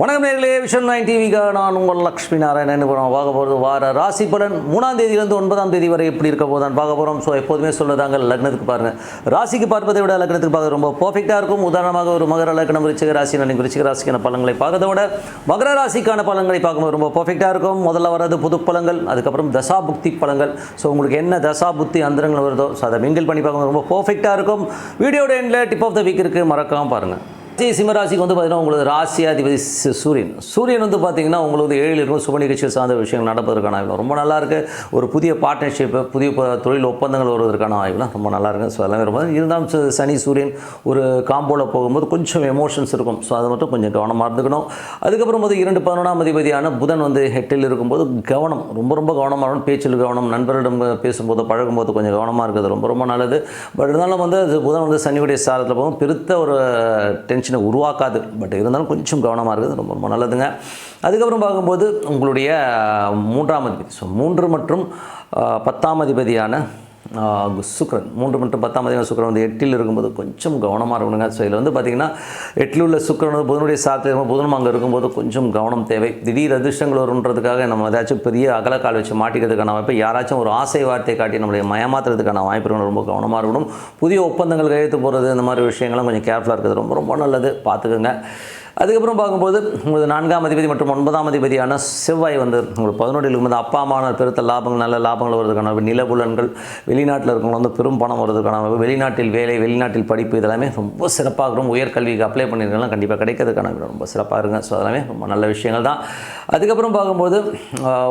வணக்கம் நேர்களே vision nine டிவிக்காக நான் உங்கள் லக்ஷ்மி நாராயணன். இப்போ நம்ம பார்க்க போகிறது வார ராசி பலன். மூணாம் தேதியிலேருந்து ஒன்பதாம் தேதி வரை எப்படி இருக்க போதான் பார்க்க போகிறோம் ஸோ எப்போதுமே சொல்லுதாங்க லக்னத்துக்கு பாருங்கள் ராசிக்கு பார்ப்பதை விட லக்னத்துக்கு பார்க்க ரொம்ப பர்ஃபெக்டாக இருக்கும். உதாரணமாக ஒரு மகர லக்னம் விருச்சிக ராசி நான் விருச்சிக ராசிக்கான பலன்களை பார்க்கறத விட மகர ராசிக்கான பலன்களை பார்க்கும்போது ரொம்ப பர்ஃபெக்டாக இருக்கும். முதல்ல வர்றது புது பலங்கள் அதுக்கப்புறம் தசா புக்தி பலங்கள் ஸோ உங்களுக்கு என்ன தசா புத்தி அந்தரங்கள் வருதோ ஸோ அதை மிங்கிள் பண்ணி பார்க்கும்போது ரொம்ப பர்ஃபெக்டாக இருக்கும். வீடியோட எண்டில் டிப் ஆஃப் த வீக் இருக்குது மறக்காமல் பாருங்கள் சிம்மராசிக்கு வந்து பார்த்தீங்கன்னா உங்களது ராசியாதிபதி சூரியன். சூரியன் வந்து பார்த்தீங்கன்னா உங்களுக்கு ஏழில் இருக்கும் சுப நிகழ்ச்சிகள் சார்ந்த விஷயங்கள் நடப்பதற்கான வாய்ப்பு ரொம்ப நல்லா இருக்கு. ஒரு புதிய பார்ட்னர்ஷிப் புதிய தொழில் ஒப்பந்தங்கள் வருவதற்கான வாய்ப்புலாம் ரொம்ப நல்லா இருக்கு. ஸோ எல்லாமே ரொம்ப இருந்தாலும் சனி சூரியன் ஒரு காம்போவில் போகும்போது கொஞ்சம் எமோஷன்ஸ் இருக்கும். ஸோ அதை மட்டும் கொஞ்சம் கவனமாக இருந்துக்கணும். அதுக்கப்புறம் வந்து இரண்டு பதினொன்றாம் அதிபதியான புதன் வந்து ஹெட்டில் இருக்கும்போது கவனம் ரொம்ப ரொம்ப கவனமாக இருக்கணும். பேச்சில் கவனம் நண்பரிடம் பேசும்போது பழகும்போது கொஞ்சம் கவனமாக இருக்கிறது ரொம்ப ரொம்ப நல்லது. பட் இருந்தாலும் வந்து அது புதன் வந்து சனியுடைய சாரத்தில் போகும். பெருத்த ஒரு டென்ஷன் உருவாக்காது. பட் இருந்தாலும் கொஞ்சம் கவனமாக இருக்குது ரொம்ப ரொம்ப நல்லதுங்க. அதுக்கப்புறம் பார்க்கும்போது உங்களுடைய மூன்றாம் அதிபதி. ஸோ மூன்று மற்றும் பத்தாம் அதிபதியான சுக்ரன் சுக்கிரன். மூன்று மற்றும் பத்தாம் அதிபதி சுக்கிரன் வந்து எட்டில் இருக்கும்போது கொஞ்சம் கவனமாக இருக்கணுங்க. ஸோ இதில் வந்து பார்த்திங்கன்னா எட்டில் உள்ள சுக்கிரன் வந்து புதனுடைய சாரத்தில் இருக்கும்போது புதனும் அங்கே இருக்கும்போது கொஞ்சம் கவனம் தேவை. திடீர் அதிர்ஷ்டங்கள் வருன்றதுக்காக நம்ம ஏதாச்சும் பெரிய அகலக்கால் வச்சு மாட்டிக்கிறதுக்கான வாய்ப்பு யாராச்சும் ஒரு ஆசை வார்த்தை காட்டி நம்மளை மயமாத்துறதுக்கான வாய்ப்பு இருக்கணும். ரொம்ப கவனமாக இருக்கணும். புதிய ஒப்பந்தங்கள் கையெழுத்து போகிறது இந்த மாதிரி விஷயங்கள்லாம் கொஞ்சம் கேர்ஃபுல்லாக இருக்கிறது ரொம்ப ரொம்ப நல்லது. பார்த்துக்கோங்க. அதுக்கப்புறம் பார்க்கும்போது உங்களுக்கு நான்காம் அதிபதி மற்றும் ஒன்பதாம் அதிபதியான செவ்வாய் வந்து உங்களுக்கு பதினொன்றில் இருக்கும்போது அப்பா அம்மான பெருத்த லாபங்கள் நல்ல லாபங்கள் வருவதற்கான நிலபுலன்கள் வெளிநாட்டில் இருக்கவங்க வந்து பெரும் பணம் வருவதற்கான வெளிநாட்டில் வேலை வெளிநாட்டில் படிப்பு இதெல்லாமே ரொம்ப சிறப்பாக இருக்கும் உயர்கல்விக்கு அப்ளை பண்ணியிருக்கலாம் கண்டிப்பாக கிடைக்கிறதுக்கான ரொம்ப சிறப்பாக இருங்க ஸோ அதெல்லாமே ரொம்ப நல்ல விஷயங்கள் தான். அதுக்கப்புறம் பார்க்கும்போது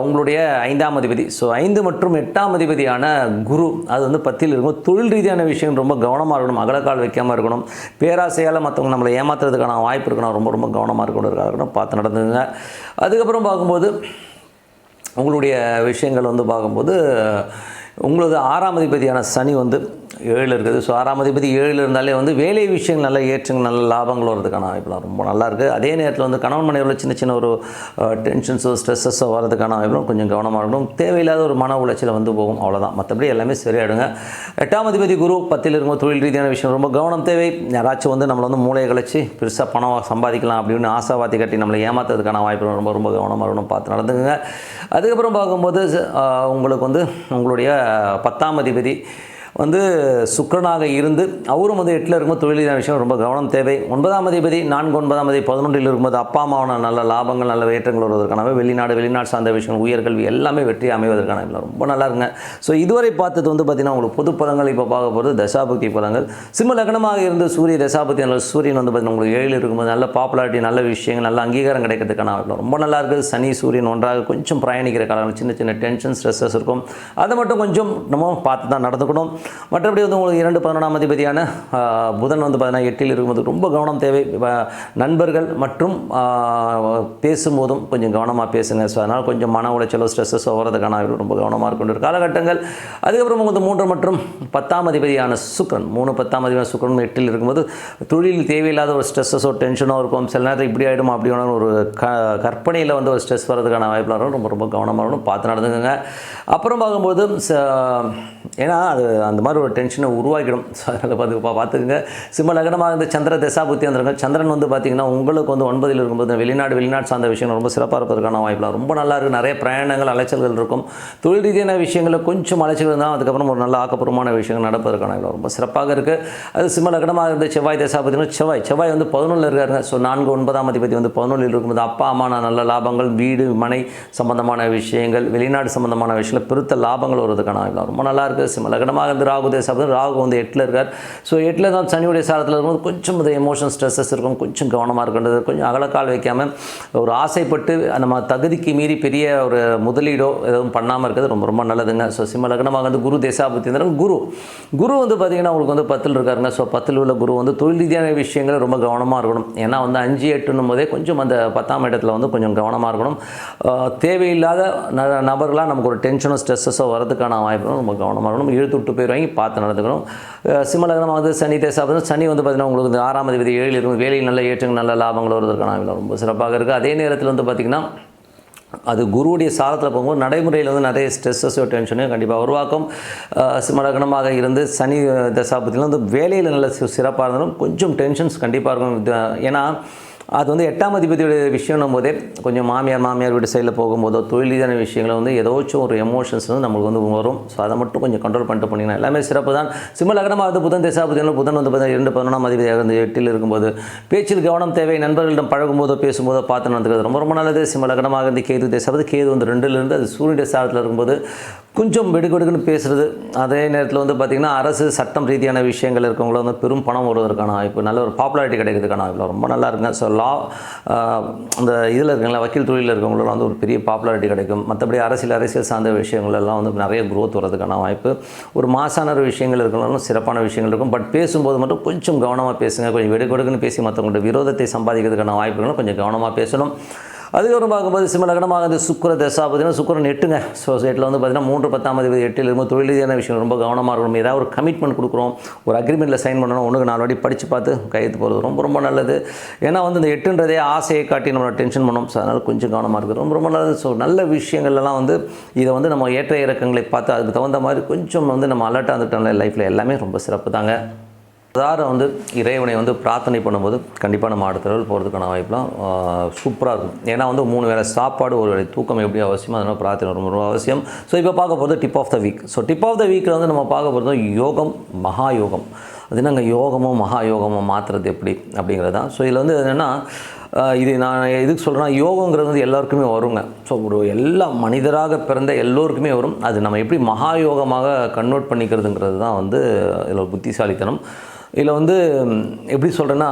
உங்களுடைய ஐந்தாம் அதிபதி. ஸோ ஐந்து மற்றும் எட்டாம் அதிபதியான குரு அது வந்து பத்தில் இருக்கும். தொழில் ரீதியான விஷயம் ரொம்ப கவனமாக இருக்கணும் அகலக்கால் வைக்காமல் இருக்கணும். பேராசையால் மற்றவங்க நம்மளை ஏமாத்துறதுக்கான வாய்ப்பு இருக்கணும் ரொம்ப ரொம்ப கவனமாக இருக்கணும் இருக்கணும் பார்த்து நடந்துங்க அதுக்கப்புறம் பார்க்கும்போது உங்களுடைய விஷயங்கள் வந்து பார்க்கும்போது உங்களது ஆறாம் அதிபதியான சனி வந்து ஏழு இருக்குது. ஸோ ஆறாம் அதிபதி ஏழில் இருந்தாலே வந்து வேலை விஷயங்கள் நல்ல ஏற்றங்கள் நல்ல லாபங்கள் வரதுக்கான வாய்ப்புலாம் ரொம்ப நல்லா இருக்குது அதே நேரத்தில் வந்து கணவன் மனைவியில் சின்ன சின்ன ஒரு டென்ஷன்ஸோ ஸ்ட்ரெஸ்ஸஸோ வரதுக்கான வாய்ப்புலாம் கொஞ்சம் கவனமாக இருக்கணும். தேவையில்லாத ஒரு மன உளைச்சல் வந்து போகும். அவ்வளோதான் மற்றபடி எல்லாமே சரியாயிடுங்க. எட்டாம் அதிபதி குரு பத்தில் இருக்கும்போது தொழில் ரீதியான விஷயம் ரொம்ப கவனம் தேவை. யாராச்சும் வந்து நம்மளை வந்து மூளையை கழிச்சு பெருசாக பணம் சம்பாதிக்கலாம் அப்படின்னு ஆசாவாத்தி கட்டி நம்மளை ஏமாத்துறதுக்கான வாய்ப்பு ரொம்ப ரொம்ப கவனமாக இருக்கணும். பார்த்து நடந்துக்குங்க. அதுக்கப்புறம் பார்க்கும்போது உங்களுக்கு வந்து உங்களுடைய பத்தாம் அதிபதி வந்து சுக்கிரனாக இருந்து அவரும் வந்து எட்டில் இருக்கும்போது தொழிலான விஷயம் ரொம்ப கவனம் தேவை. ஒன்பதாம் அதிபதி நான்கு ஒன்பதாம் அதிபதி பதினொன்றில் இருக்கும்போது அப்பா அம்மாவான நல்ல லாபங்கள் நல்ல ஏற்றங்கள் வருவதற்கான வெளிநாடு வெளிநாடு சார்ந்த விஷயம் உயர்கல்வி எல்லாமே வெற்றி அமைவதற்கான இல்லை ரொம்ப நல்லா இருங்க ஸோ இதுவரை பார்த்தது வந்து பார்த்திங்கன்னா உங்களுக்கு பொது பலங்கள் இப்போ பார்க்க போகிறது தசாபக்தி பலங்கள். சிம்ம லக்னமாக இருந்து சூரிய தசாபக்தி நல்ல சூரியன் வந்து பார்த்திங்கன்னா உங்களுக்கு ஏழில் இருக்கும்போது நல்ல பாப்புலாரிட்டி நல்ல விஷயங்கள் நல்ல அங்கீகாரம் கிடைக்கிறதுக்கான வாய்ப்பு ரொம்ப நல்லா இருக்குது சனி சூரியன் ஒன்றாக கொஞ்சம் பிரயாணிக்கிற காலம் சின்ன சின்ன டென்ஷன் ஸ்ட்ரெஸ்ஸஸ் இருக்கும். அதை மட்டும் கொஞ்சம் நம்ம பார்த்து தான் நடந்துக்கணும். மற்றபடி வந்து உங்களுக்கு இரண்டு பதினொன்றாம் அதிபதியான புதன் வந்து பார்த்தீங்கன்னா எட்டில் இருக்கும்போது ரொம்ப கவனம் தேவை. நண்பர்கள் மற்றும் பேசும்போதும் கொஞ்சம் கவனமாக பேசுங்க. ஸோ அதனால் கொஞ்சம் மன உளைச்சலோ ஸ்ட்ரெஸ்ஸோ வரதுக்கான ரொம்ப கவனமாக இருக்கின்ற காலகட்டங்கள். அதுக்கப்புறம் வந்து மூன்று மற்றும் பத்தாம் அதிபதியான சுக்கரன். மூணு பத்தாம் அதிபதியான சுக்கரன் எட்டில் இருக்கும்போது தொழில் தேவையில்லாத ஒரு ஸ்ட்ரெஸ்ஸஸோ டென்ஷனோ இருக்கும். சில நேரத்தில் இப்படி ஆகிடும் அப்படி ஒரு க கற்பனையில் வந்து ஒரு ஸ்ட்ரெஸ் வரதுக்கான வாய்ப்பில் இருக்கும் ரொம்ப ரொம்ப கவனமாக இருக்கணும். பார்த்து நடந்துக்கோங்க. அப்புறம் பார்க்கும்போது ச- ஏன்னா அது அந்த மாதிரி ஒரு டென்ஷனை உருவாக்கிடும். ஸோ அதனால் பார்த்து பார்த்துக்கங்க பார்த்துக்குங்க சிம்ம லக்னமாக இருந்த சந்திர தசா புத்தி சந்திரன் வந்து பார்த்திங்கன்னா உங்களுக்கு வந்து ஒன்பதில் இருக்கும்போது வெளிநாடு வெளிநாடு சார்ந்த விஷயங்கள் ரொம்ப சிறப்பாக இருப்பதற்கான வாய்ப்புலாம் ரொம்ப நல்லா இருக்குது நிறைய பிரயாணங்கள் அலைச்சல்கள் இருக்கும். தொழில் ரீதியான விஷயங்களில் கொஞ்சம் அலைச்சல் இருந்தால் அதுக்கப்புறம் ஒரு நல்ல ஆக்கப்பூர்வமான விஷயங்கள் நடப்பதற்கான வாய்ப்பு ரொம்ப சிறப்பாக இருக்குது அது சிம்ம லக்னமாக இருந்த செவ்வாய் தசாபுத்தினா செவ்வாய் செவ்வாய் வந்து பதினொன்றில் இருக்காருங்க. ஸோ நான்கு ஒன்பதாம் அதிபதி வந்து பதினொன்றில் இருக்கும்போது அப்பா அம்மா நல்ல லாபங்கள் வீடு மனை சம்பந்தமான விஷயங்கள் வெளிநாடு சம்பந்தமான விஷயங்கள் பெருத்த லாபங்கள் வருவதற்கான வாய்ப்பு ரொம்ப நல்லா இருக்குது சிம்ம லக்னமாக வந்து ராகு தேசம் ராகு வந்து எட்டில் இருக்கார். ஸோ எட்டில் தான் சனியுடைய சாரத்தில் இருக்கும்போது கொஞ்சம் அது எமோஷன் ஸ்ட்ரெஸ்ஸஸ் இருக்கும் கொஞ்சம் கவனமாக இருக்கின்றது கொஞ்சம் அகலக்கால் வைக்காமல் ஒரு ஆசைப்பட்டு நம்ம தகுதிக்கு மீறி பெரிய ஒரு முதலீடோ எதுவும் பண்ணாமல் இருக்கிறது ரொம்ப ரொம்ப நல்லதுங்க. ஸோ சிம்ம லக்னமாக வந்து குரு தேசாபுத்திந்திரன் குரு. குரு வந்து பார்த்திங்கன்னா உங்களுக்கு வந்து பத்தில் இருக்காருங்க. ஸோ பத்தில் உள்ள குரு வந்து தொழில் ரீதியான விஷயங்கள் ரொம்ப கவனமாக இருக்கணும். ஏன்னா வந்து அஞ்சு எட்டுன்னும் போதே கொஞ்சம் அந்த பத்தாம் இடத்துல வந்து கொஞ்சம் கவனமாக இருக்கணும். தேவையில்லாத ந நபர்களாக நமக்கு ஒரு டென்ஷனோ ஸ்ட்ரெஸ்ஸஸோ வரதுக்கான வாய்ப்பு ரொம்ப கவனமாக இருக்கணும். இழுத்து விட்டு வாங்கி பார்த்து நடந்துக்கணும். அஹ் வந்து சனி தேசாபதி சனி வந்து பார்த்திங்கன்னா உங்களுக்கு இந்த ஆறாம் அதிபதி ஏழில் இருக்கும் வேலையில் நல்ல ஏற்றங்கள் நல்ல லாபங்கள் வருவதற்கான ரொம்ப சிறப்பாக இருக்குது அதே நேரத்தில் வந்து பார்த்திங்கன்னா அது குருவுடைய சாரத்தில் போகும்போது நடைமுறையில் வந்து நிறைய ஸ்ட்ரெஸ்ஸஸோ டென்ஷனோ கண்டிப்பாக உருவாக்கும். அஹ் சிம்மலக்னமாக இருந்து சனி தசாபத்தில் வந்து வேலையில் நல்ல சிறப்பாக இருந்தாலும் கொஞ்சம் டென்ஷன்ஸ் கண்டிப்பாக இருக்கும். இது, ஏன்னா அது வந்து எட்டாம் அதிபதியுடைய விஷயம் போதே கொஞ்சம் மாமியார் மாமியார் வீட்டு சைடில் போகும்போதோ தொழில் ரீதியான விஷயங்களை வந்து ஏதாச்சும் ஒரு எமோஷன்ஸ் வந்து நம்மளுக்கு வந்து வரும் ஸோ அதை மட்டும் கொஞ்சம் கண்ட்ரோல் பண்ணிட்டு போனீங்கன்னா எல்லாமே சிறப்பு தான். சிம்ம லக்னமாக வந்து புதன் திசாபதியில் புதன் வந்து பார்த்தீங்கன்னா இரண்டு பதினொன்றாம் அதிபதியாக இருந்து எட்டில் இருக்கும்போது பேச்சில் கவனம் தேவை நண்பர்களிடம் பழகும்போதோ பேசும்போதோ பார்த்து நடந்துக்கிறது ரொம்ப ரொம்ப நல்லது. சிம்ம லக்னமாக இருந்து கேது திசாபதி கேது வந்து ரெண்டுலேருந்து அது சூரியனுடைய சாரத்தில் இருக்கும்போது கொஞ்சம் வெடுக்கெடுக்குன்னு பேசுகிறது அதே நேரத்தில் வந்து பார்த்திங்கன்னா அரசு சட்டம் ரீதியான விஷயங்கள் இருக்கவங்கள வந்து பெரும் பணம் வருவதற்கான வாய்ப்பு நல்ல ஒரு பாப்புலாரிட்டி கிடைக்கிறதுக்கான வாய்ப்பு ரொம்ப நல்லா இருக்குங்க. ஸோ லா அந்த இதில் இருக்கங்களா வக்கீல் தொழிலில் இருக்கவங்களாம் வந்து ஒரு பெரிய பாப்புலாரிட்டி கிடைக்கும். மற்றபடி அரசியல் அரசியல் சார்ந்த விஷயங்கள் எல்லாம் வந்து நிறைய குரோத் வர்றதுக்கான வாய்ப்பு. ஒரு மாசான ஒரு விஷயங்கள் இருக்கணும் சிறப்பான விஷயங்கள் இருக்கும். பட் பேசும்போது மட்டும் கொஞ்சம் கவனமாக பேசுங்க. கொஞ்சம் வெடுக்கெடுக்குன்னு பேசி மற்றவங்கள்ட்ட விரோதத்தை சம்பாதிக்கிறதுக்கான வாய்ப்புகளும் கொஞ்சம் கவனமாக பேசணும். அதுக்கப்புறம் பார்க்கும்போது சிம்ம லக்னமாக வந்து சுக்கர தசா பார்த்தீங்கன்னா சுக்கரன் எட்டுங்க. ஸோ எட்டில் வந்து பார்த்தீங்கன்னா மூன்று பத்தாம் தேதி எட்டில் இருக்கும் தொழில் ரீதியான விஷயம் ரொம்ப கவனமாக இருக்கணும். ஏதாவது ஒரு கமிட்மெண்ட் கொடுக்குறோம். ஒரு அக்ரிமெண்ட்டில் சைன் பண்ணணும். ஒன்றுக்கு நாலு வாட்டி படித்து பார்த்து கையெழுத்து போகிறது ரொம்ப ரொம்ப நல்லது. ஏன்னா வந்து இந்த எட்டுன்றதே ஆசையை காட்டி நம்மளை டென்ஷன் பண்ணோம். ஸோ அதனால் கொஞ்சம் கவனமாக இருக்குது ரொம்ப ரொம்ப நல்லது. ஸோ நல்ல விஷயங்கள்லாம் வந்து இதை வந்து நம்ம ஏற்ற இறக்கங்களை பார்த்து அதுக்கு தகுந்த மாதிரி கொஞ்சம் வந்து நம்ம அலர்ட்டாக இருந்துட்டோம்ல லைஃப்பில் எல்லாமே ரொம்ப சிறப்பு தாங்க அதாவது வந்து இறைவனை வந்து பிரார்த்தனை பண்ணும்போது கண்டிப்பாக நம்ம அடுத்த லெவல் போகிறதுக்கான வாய்ப்புலாம் சூப்பராக இருக்கும். ஏன்னா வந்து மூணு வேளை சாப்பாடு ஒரு வேலை தூக்கம் எப்படி அவசியமோ அதனால் பிரார்த்தனை ரொம்ப ரொம்ப அவசியம். ஸோ இப்போ பார்க்க போகிறது tip of the week so tip of the வீக்கில் வந்து நம்ம பார்க்க போகிறது யோகம் மகா யோகம் அது நாங்கள் யோகமோ மகா யோகமோ மாற்றுறது எப்படி அப்படிங்கிறது தான். ஸோ இதில் வந்து என்னென்னா இது நான் எதுக்கு சொல்கிறேன்னா யோகங்கிறது வந்து எல்லாருக்குமே வருங்க. ஸோ ஒரு எல்லா மனிதராக பிறந்த எல்லோருக்குமே வரும். அது நம்ம எப்படி மகா யோகமாக கன்வெர்ட் பண்ணிக்கிறதுங்கிறது தான் வந்து இதில் ஒரு புத்திசாலித்தனம். இதில் வந்து எப்படி சொல்கிறேன்னா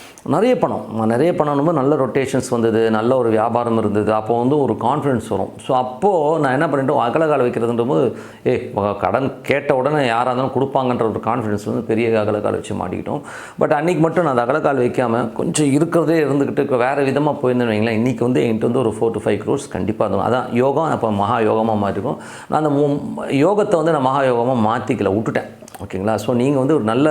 நிறைய பணம். நிறைய பணம் நல்ல ரொட்டேஷன்ஸ் வந்தது நல்ல ஒரு வியாபாரம் இருந்தது. அப்போ வந்து ஒரு கான்ஃபிடன்ஸ் வரும். ஸோ அப்போது நான் என்ன பண்ணிட்டோம் அகலகால வைக்கிறதுன்ற போது ஏ கடன் கேட்ட உடனே யாராக இருந்தாலும் கொடுப்பாங்கன்ற ஒரு கான்ஃபிடன்ஸ் வந்து பெரிய அகலக்கால் வச்சு மாட்டிக்கிட்டோம். பட் அன்றைக்கி மட்டும் நான் அந்த அகலக்கால் வைக்காமல் கொஞ்சம் இருக்கிறதே இருந்துக்கிட்டு வேறு விதமாக போயிருந்தேன் வைங்களேன். இன்றைக்கி வந்து என்கிட்ட வந்து ஒரு ஃபோர் டு ஃபைவ் க்ரோர்ஸ் கண்டிப்பாக இருக்கும் அதான் யோகம் அப்போ மகா யோகமாக மாற்றிருக்கோம் நான் அந்த மு- யோகத்தை வந்து நான் மகா யோகமாக மாற்றிக்கல விட்டுட்டேன். ஓகேங்களா? ஸோ நீங்கள் வந்து ஒரு நல்ல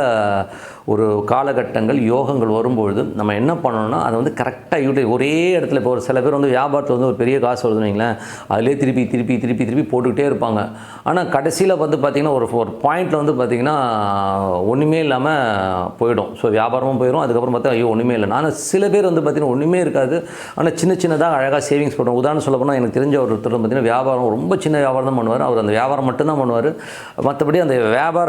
ஒரு காலகட்டங்கள் யோகங்கள் வரும்பொழுது நம்ம என்ன பண்ணணும்னா அதை வந்து கரெக்டாக யூட்டி ஒரே இடத்துல இப்போ ஒரு சில பேர் வந்து வியாபாரத்தில் வந்து ஒரு பெரிய காசு வருதுனீங்களேன் வைங்களேன் அதிலே திருப்பி திருப்பி திருப்பி திருப்பி போட்டுக்கிட்டே இருப்பாங்க. ஆனால் கடைசியில் வந்து பார்த்திங்கன்னா ஒரு ஒரு பாயிண்டில் வந்து பார்த்திங்கன்னா ஒன்றுமே இல்லாமல் போயிடும். ஸோ வியாபாரமும் போயிடும் அதுக்கப்புறம் பார்த்தா ஐயோ ஒன்றுமே இல்லை. ஆனால் சில பேர் வந்து பார்த்திங்கன்னா ஒன்றுமே இருக்காது. ஆனால் சின்ன சின்னதாக அழகாக சேவிங்ஸ் பண்ணுவோம் உதாரணம் சொல்ல போனால் எனக்கு தெரிஞ்ச ஒருத்தர் பார்த்திங்கன்னா வியாபாரம் ரொம்ப சின்ன வியாபாரம் தான் பண்ணுவார். அவர் அந்த வியாபாரம் மட்டும்தான் பண்ணுவார். மற்றபடி அந்த வியாபார